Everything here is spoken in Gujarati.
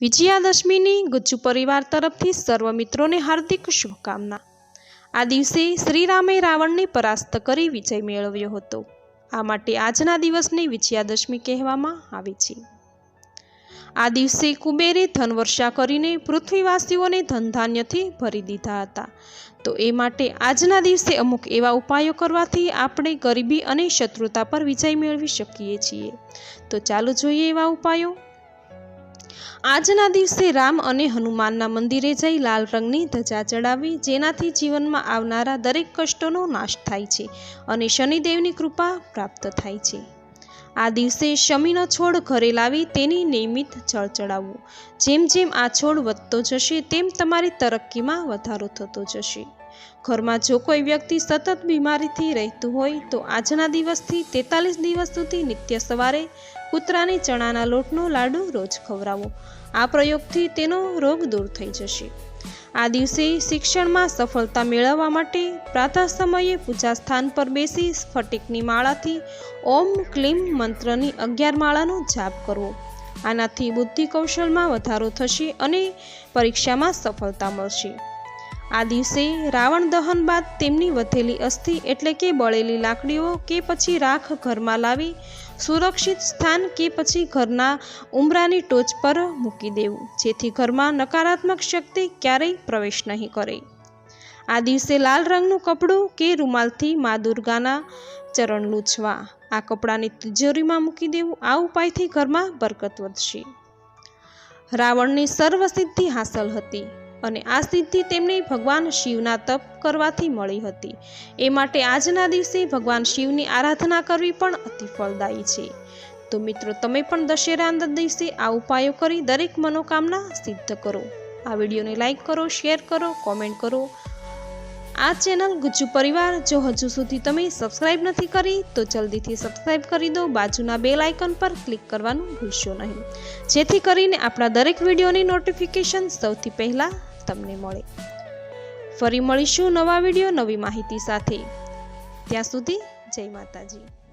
વિજયાદશમીની ગુજ્જુ પરિવાર તરફથી સર્વ મિત્રોને હાર્દિક શુભકામના. આ દિવસે શ્રીરામે રાવણને પરાસ્ત કરી વિજય મેળવ્યો હતો. આ માટે આજના દિવસને વિજયાદશમી કહેવામાં આવે છે. આ દિવસે કુબેરે ધનવર્ષા કરીને પૃથ્વીવાસીઓને ધનધાન્યથી ભરી દીધા હતા. તો એ માટે આજના દિવસે અમુક એવા ઉપાયો કરવાથી આપણે ગરીબી અને શત્રુતા પર વિજય મેળવી શકીએ છીએ. તો ચાલો જોઈએ એવા ઉપાયો. આજના દિવસે રામ અને હનુમાનના મંદિરે જઈ લાલ રંગની ધજા ચડાવી, જેનાથી જીવનમાં આવનારા દરેક કષ્ટોનો નાશ થાય છે અને શનિદેવની કૃપા પ્રાપ્ત થાય છે. આ દિવસે શમીનો છોડ ઘરે લાવી તેની નિયમિત જળ ચડાવવું. જેમ જેમ આ છોડ વધતો જશે, તેમ તમારી તરક્કીમાં વધારો થતો જશે. ઘરમાં જો કોઈ વ્યક્તિ સતત બીમારીથી રહેતું હોય, તો આજના દિવસથી તેતાલીસ દિવસ સુધી નિત્ય સવારે કૂતરાને ચણાના લોટનો લાડુ રોજ ખવડાવો. આ પ્રયોગથી તેનો રોગ દૂર થઈ જશે. આ દિવસે શિક્ષણમાં સફળતા મેળવવા માટે પ્રાતઃ સમયે પૂજા સ્થાન પર બેસી સ્ફટિકની માળાથી ઓમ ક્લીમ મંત્રની અગિયાર માળાનો જાપ કરવો. આનાથી બુદ્ધિ કૌશલમાં વધારો થશે અને પરીક્ષામાં સફળતા મળશે. આ દિવસે રાવણ દહન બાદ તેમની વધેલી અસ્થિ એટલે કે બળેલી લાકડીઓ કે પછી રાખ ઘરમાં લાવી, સુરક્ષિત સ્થાન કે પછી ઘરના ઉંબરાની ટોચ પર મૂકી દેવું, જેથી ઘરમાં નકારાત્મક શક્તિ ક્યારેય પ્રવેશ નહીં કરે. આ દિવસે લાલ રંગનું કપડું કે રૂમાલથી મા દુર્ગાના ચરણ લૂછવા, આ કપડાની તિજોરીમાં મૂકી દેવું, આ ઉપાયથી ઘરમાં બરકત વધશે. રાવણની સર્વસિદ્ધિ હાંસલ હતી. અને આ સિદ્ધિ તેમને ભગવાન શિવના તપ કરવાથી મળી હતી. એ માટે આજના દિવસે ભગવાન શિવની આરાધના કરવી પણ અતિ ફળદાયી છે. તો મિત્રો, તમે પણ દશેરાના દિવસે આ ઉપાયો કરી દરેક મનોકામના સિદ્ધ કરો. આ વિડીયોને લાઇક કરો, શેર કરો, કોમેન્ટ કરો. આ ચેનલ ગુજ્જુ પરિવાર, જો હજુ સુધી તમે સબસ્ક્રાઇબ નથી કરી, તો જલ્દીથી સબસ્ક્રાઇબ કરી દો. બાજુના બેલ આઇકન પર ક્લિક કરવાનું ભૂલશો નહીં. જેથી કરીને આપણા દરેક વિડીયોની નોટિફિકેશન સૌથી પહેલાં તમને મળે. ફરી મળીશું નવા વીડિયો, નવી માહિતી સાથે. ત્યાં સુધી જય માતાજી.